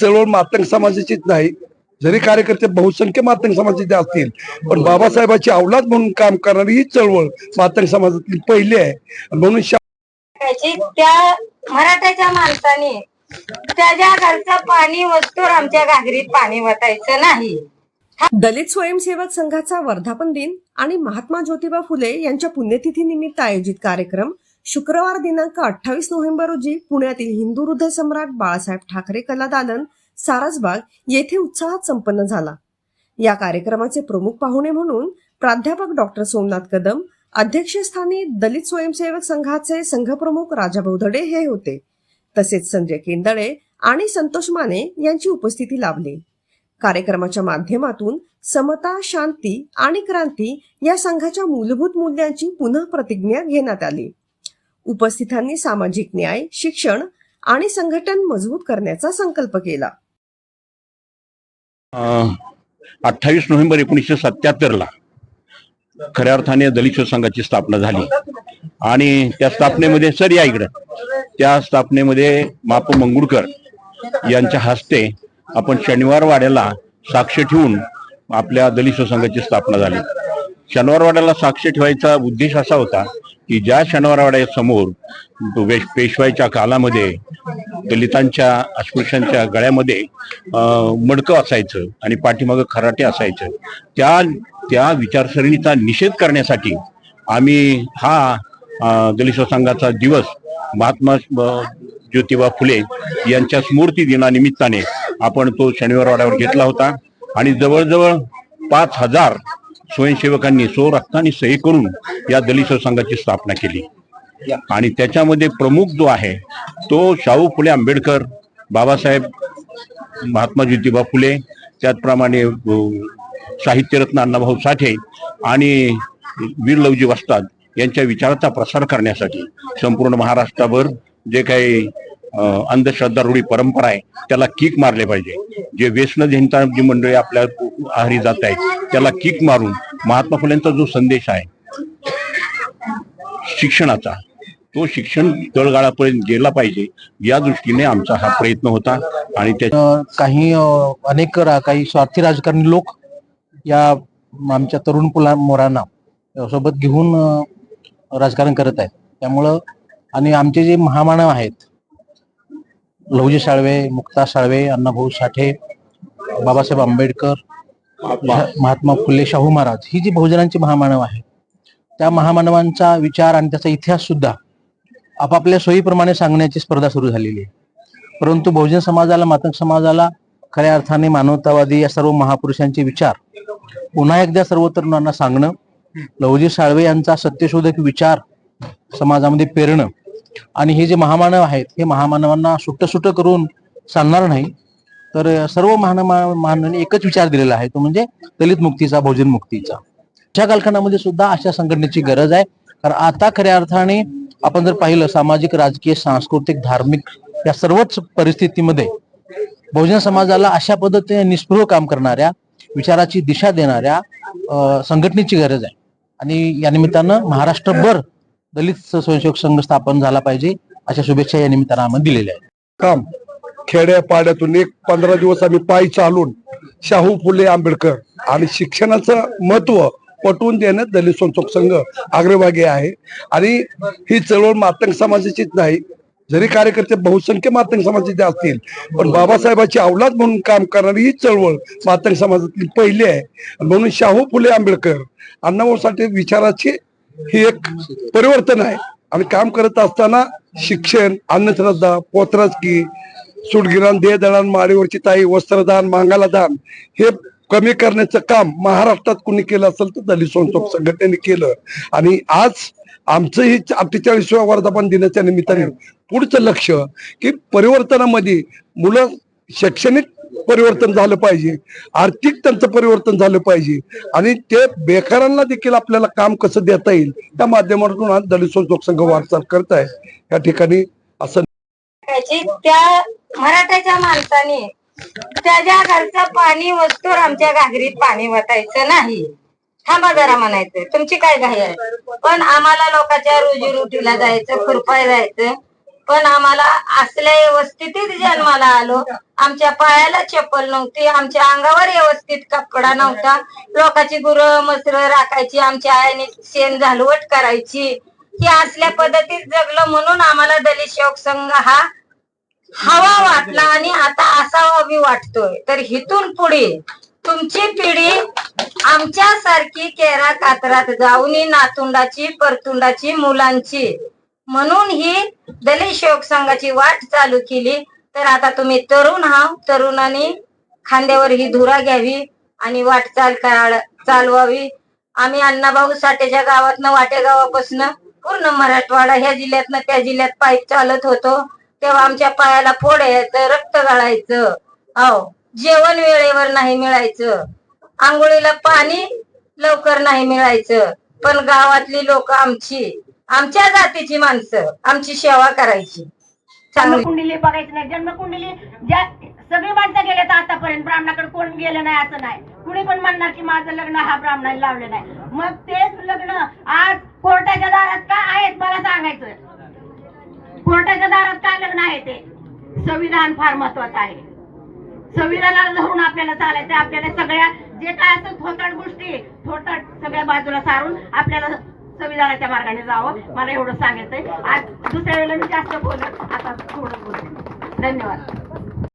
चळवळ मातंग समाजाचीच नाही. जरी कार्यकर्ते बहुसंख्य मातंग समाजाचे असतील पण बाबासाहेबांची अवलाद म्हणून काम करणारी ही चळवळ मातंग समाजातली पहिली आहे. म्हणून त्या मराठाच्या माणसाने त्याच्या घरचं पाणी वस्तूर आमच्या घागरीत पाणी वतायचं नाही. दलित स्वयंसेवक संघाचा वर्धापन दिन आणि महात्मा ज्योतिबा फुले यांच्या पुण्यतिथी निमित्त आयोजित कार्यक्रम शुक्रवार दिनांक अठ्ठावीस नोव्हेंबर रोजी पुण्यातील हिंदू हृदय सम्राट बाळासाहेब ठाकरे कला दालन सारसबाग येथे उत्साहात संपन्न झाला. या कार्यक्रमाचे प्रमुख पाहुणे म्हणून प्राध्यापक डॉक्टर सोमनाथ कदम अध्यक्षस्थानी दलित स्वयंसेवक संघाचे संघप्रमुख राजाभाऊ धडे हे होते. तसेच संजय केंदळे आणि संतोष माने यांची उपस्थिती लाभली. कार्यक्रमाच्या माध्यमातून समता शांती आणि क्रांती या संघाच्या मूलभूत मूल्यांची पुन्हा प्रतिज्ञा घेण्यात आली. उपस्थितांनी सामाजिक न्याय शिक्षण आणि संघटन मजबूत करण्याचा संकल्प केला. अठ्ठावीस नोव्हेंबर एकोणीसशे सत्याहत्तर ला खऱ्या अर्थाने दलित संघाची स्थापना झाली. आणि त्या स्थापनेमध्ये सर या इकडं त्या स्थापनेमध्ये माप मंगुळकर यांच्या हस्ते आपण शनिवार वाड्याला साक्ष ठेवून आपल्या दलित संघाची स्थापना झाली. शनिवारवाड्याला साक्ष ठेवायचा उद्देश असा होता की ज्या शनिवारवाड्यासमोर पेशवाईच्या कालामध्ये दलितांच्या अस्पृश्यांच्या गळ्यामध्ये मडकं असायचं आणि पाठीमागं खराटे असायचं त्या त्या विचारसरणीचा निषेध करण्यासाठी आम्ही हा दलित संघाचा दिवस महात्मा ज्योतिबा फुले यांच्या स्मृती दिनानिमित्ताने आपण तो शनिवार वाड्यावर घेतला होता आणि जवळजवळ पाच हजार स्वयंसेवकांनी सो रक्ताने सही करून या दलित संघाची स्थापना केली. आणि त्याच्यामध्ये प्रमुख जो आहे तो शाहू फुले आंबेडकर बाबासाहेब महात्मा ज्योतिबा फुले त्याचप्रमाणे साहित्यरत्न अण्णाभाऊ साठे आणि वीर लवजी वस्ताद यांच्या विचाराचा प्रसार करण्यासाठी संपूर्ण महाराष्ट्राभर जे काही अंधश्रद्धा रूढी परंपरा आहे त्याला किक मारले पाहिजे. जे व्यसनजनता जी मंडळी आपल्या आहारी जात आहेत त्याला किक मारून महात्मा फुलेंचा जो संदेश आहे शिक्षणाचा तो शिक्षण तळगाळापर्यंत गेला पाहिजे या दृष्टीने आमचा हा प्रयत्न होता आणि त्या काही अनेक रा- काही स्वार्थी राजकारणी लोक या आमच्या तरुण पुला मोरांना सोबत घेऊन राजकारण करत आहेत. त्यामुळं आणि आमचे जे महामानव आहेत लहुजी साळवे मुक्ता साळवे अण्णाभाऊ साठे बाबासाहेब आंबेडकर महात्मा फुले शाहू महाराज ही जी बहुजनांची महामानव आहे त्या महामानवांचा विचार आणि त्याचा इतिहास सुद्धा आपापल्या सोयीप्रमाणे सांगण्याची स्पर्धा सुरू झालेली आहे. परंतु बहुजन समाजाला मातंग समाजाला खऱ्या अर्थाने मानवतावादी या सर्व महापुरुषांचे विचार पुन्हा एकदा सर्व तरुणांना सांगणं लवजी साळवे यांचा सत्यशोधक विचार समाजामध्ये पेरणं आणि हे जे महामानव आहेत हे महामानवांना सुट्ट सुट्ट करून सांगणार नाही. तर सर्व महानमानांनी एकच विचार दिलेला आहे तो म्हणजे दलित मुक्तीचा भोजन मुक्तीचा. अशा कालखंडामध्ये सुद्धा अशा संघटनेची गरज आहे. कारण आता खऱ्या अर्थाने आपण जर पाहिलं सामाजिक राजकीय सांस्कृतिक धार्मिक या सर्वच परिस्थितीमध्ये बहुजन समाजाला अशा पद्धतीने निस्पृह काम करणाऱ्या विचाराची दिशा देणाऱ्या संघटनेची गरज आहे. आणि या निमित्तानं महाराष्ट्रभर दलित स्वयंसेवक संघ स्थापन झाला पाहिजे अशा शुभेच्छा या निमित्तानं आम्ही दिलेल्या आहेत. काम खेड्यापाड्यातून एक पंधरा दिवस आम्ही पाय चालून शाहू फुले आंबेडकर आणि शिक्षणाचं महत्त्व पटवून देणं दलित संसोक संघ अग्रभागी आहे. आणि ही चळवळ मातंग समाजाचीच नाही. जरी कार्यकर्ते बहुसंख्य मातंग समाजाचे असतील पण बाबासाहेबांची अवलाद म्हणून काम करणारी ही चळवळ मातंग समाजातली पहिली आहे. म्हणून शाहू फुले आंबेडकर अण्णाभाऊ साठे विचाराची ही एक परिवर्तन आहे. आणि काम करत असताना शिक्षण अन्नश्रद्धा पोतराजकी सुडगिरान देहदळान माडीवरची ताई वस्त्रदान मांगाला दान हे कमी करण्याचं काम महाराष्ट्रात कुणी केलं असेल तर दलित संसोक संघटनेने केलं. आणि आज आमचं ही अठ्ठेचाळीसव्या वर्धापन दिनाच्या निमित्ताने पुढचं लक्ष की परिवर्तनामध्ये मुलं शैक्षणिक परिवर्तन झालं पाहिजे. आर्थिक त्यांचं परिवर्तन झालं पाहिजे. आणि ते बेकारांना देखील आपल्याला काम कसं देता येईल त्या माध्यमातून आज दलित लोकसंघ वाटचाल करत आहे या ठिकाणी असं त्या मराठाच्या माणसाने त्याच्या घरचं पाणी वस्तूर आमच्या घागरीत पाणी वतायचं नाही. थांबा जरा म्हणायचं. तुमची काय घाई आहे? पण आम्हाला लोकांच्या रोजीरोटीला जायचं खुरपाय जायचं. पण आम्हाला असल्या व्यवस्थितीत जन्माला आलो. आमच्या पायाला चप्पल नव्हती आमच्या अंगावर व्यवस्थित कपडा नव्हता. लोकांची गुरं मसर राखायची आमच्या आईने शेण झालवट करायची. ही असल्या पद्धतीत जगलो म्हणून आम्हाला दलित शोक संघ हा हवा वाटला आणि आता असावा बी वाटतोय. तर हिथून पुढे तुमची पिढी आमच्यासारखी केरा कातरात जाऊन नातुंडाची परतुंडाची मुलांची म्हणून ही दलित शोक संघाची वाट चालू केली. तर आता तुम्ही तरुण हा तरुणाने खांद्यावर ही धुरा घ्यावी आणि वाटचाल चालवावी. आम्ही अण्णाभाऊ साठेच्या गावातनं वाटे गावापासून पूर्ण मराठवाडा ह्या जिल्ह्यातनं त्या जिल्ह्यात पाईप चालत होतो. तेव्हा आमच्या पायाला फोड यायचं रक्त गाळायचं. हो जेवण वेळेवर नाही मिळायचं. आंघोळीला पाणी लवकर नाही मिळायचं. पण गावातली लोक आमची आमच्या जातीची माणसं आमची सेवा करायची. जन्मकुंडली बघायची नाही. जन्मकुंडली ज्या सगळी माणसं गेले तर आतापर्यंत ब्राह्मणाकडे कोण गेलं नाही असं नाही. कुणी पण म्हणणार की माझं लग्न हा ब्राह्मणाने लावलं नाही. मग तेच लग्न आज कोर्टाच्या दारात का आहेत मला सांगायचं कोर्टाच्या दारात काय लग्न आहे ते? संविधान फार महत्वाचं आहे. संविधानाला धरून आपल्याला चालायचं. आपल्याला सगळ्या जे काय असेल थोटाट गोष्टी थोटाट सगळ्या बाजूला सारून आपल्याला संविधानाच्या मार्गाने जावं. मला एवढं सांगायचंय. आज दुसऱ्या वेळेला मी जास्त बोलत आता थोडं बोलते. धन्यवाद.